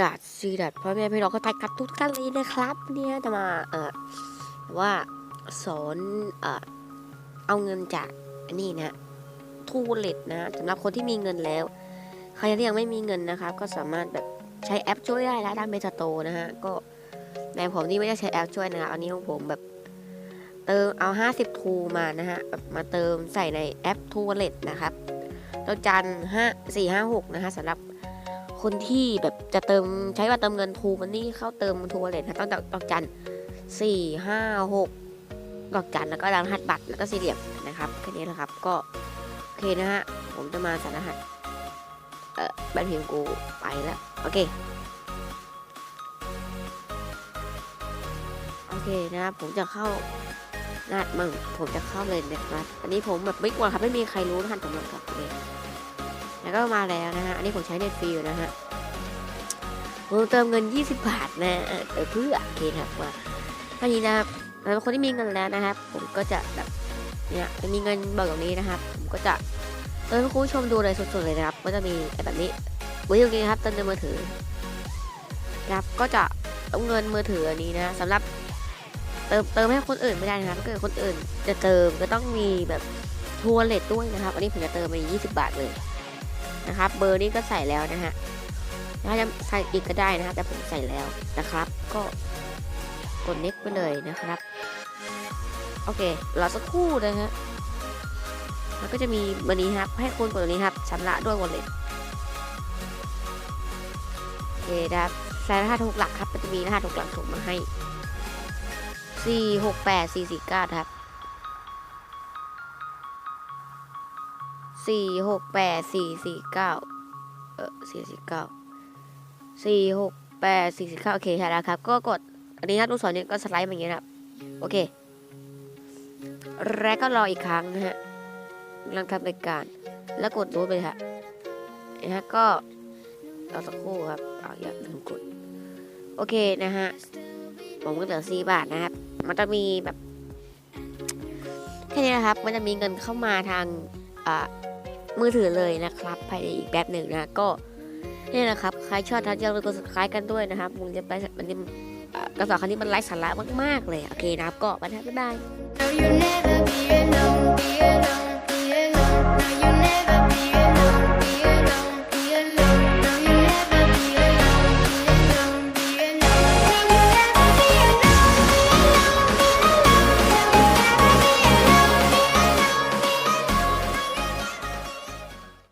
กัดซีดัดพ่อแม่พี่น้องคนไทยกับทุกท่านเลยนะครับเนี่ยจะมาเอ่อว่าสอนเอ่อเอาเงินจากนนี้นะทูเลตนะสำหรับคนที่มีเงินแล้ว ใครที่ยังไม่มีเงินนะครับ ก็สามารถแบบใช้แอปช่วยได้แล้วด้านเมตาโตนะฮะก็ในผมนี่ไม่ได้ใช้แอปช่วยนะครับอันนี้ของผมแบบเติมเอา 50 ทูมานะฮะแบบมาเติมใส่ในแอปทูเลตนะครับดอกจันห้าสี่ห้าหกนะฮะสำหรับ คนที่แบบจะเติมใช้ว่าเติมเงินทูมันนี่เข้าเติมทูเลตนะต้องดอกจันสี่ห้าหกดอกจันแล้วก็รหัสบัตรแล้วก็สี่เหลี่ยมนะครับแค่นี้แหละครับก็โอเคนะฮะผมจะมาส่รหัสเอ่อแบนพิมกูไปแล้วโอเคโอเคนะครับผมจะเข้ารหัสมึงผมจะเข้าเลยนะครับอันนี้ผมแบบไม่กลัวครับไม่มีใครรู้รหัสผมหรอกครับโอเค แล้วก็มาแล้วนะฮะ อันนี้ผมใช้เน็ตฟรีอยู่นะฮะผมเติมเงิน 20 บาทนะเออเอเพื่อโอเคครับว่าท่านี้นะครับคนที่มีเงินแล้วนะครับ ผมก็จะแบบเนี่ยมีเงินเบิกแบบนี้นะครับ ผมก็จะเติมให้คุณผู้ชมดูเลยสดๆเลยนะครับ ก็จะมีแบบนี้วิดีนี้นะครับเติมในมือถือนะครับก็จะเอาเงินมือถืออันนี้นะสำหรับเติมเติมให้คนอื่นไม่ได้นะครับถ้าเกิดคนอื่นจะเติมก็ต้องมีแบบทัวร์เลทด้วยนะครับ อันนี้ผมจะเติมไป20 บาทเลย นะครับ เบอร์นี้ก็ใส่แล้วนะฮะถ้าจะใส่อีกก็ได้นะฮะแต่ผมใส่แล้วนะครับ ก็กดเน็กไปเลยนะครับ โอเครอสักครู่นะฮะแล้วก็จะมีเบอร์นี้ครับ ให้คุณกดตรงนี้ครับชำระด้วยวอลเล็ตโอเคครับใส่รหัสถูกหลักครับมันจะมีรหัสถูกหลักส่งมาให้สี่หกแปดสี่สี่เก้าครับ สี่หกแปดสี่สี่เก้าเออสี่สี่เก้าสี่หกแปดสี่สี่เก้าโอเคใช่แล้วครับ ก็กด อันนี้ครับลูกศรเนี่ยก็สไลด์มาอย่างนี้นะครับ โอเค แล้วก็รออีกครั้งนะฮะกำลังทำรายการ แล้วกดรูทไปฮะนะฮะก็รอสักครู่ครับเอาอย่าลืมกด โอเคนะฮะ ผมก็เหลือสี่บาทนะครับ มันจะมีแบบแค่นี้นะครับ มันจะมีเงินเข้ามาทางอ่า มือถือเลยนะครับภายในอีกแบบหนึ่งนะก็นี่แหละครับใครชอบทักจะไปกด subscribe กันด้วยนะครับมึงจะไปมันจะอ่กระสอบคันนี้มันไร้สาระมากๆเลยโอเคนะครับก็ไปนะบ๊าย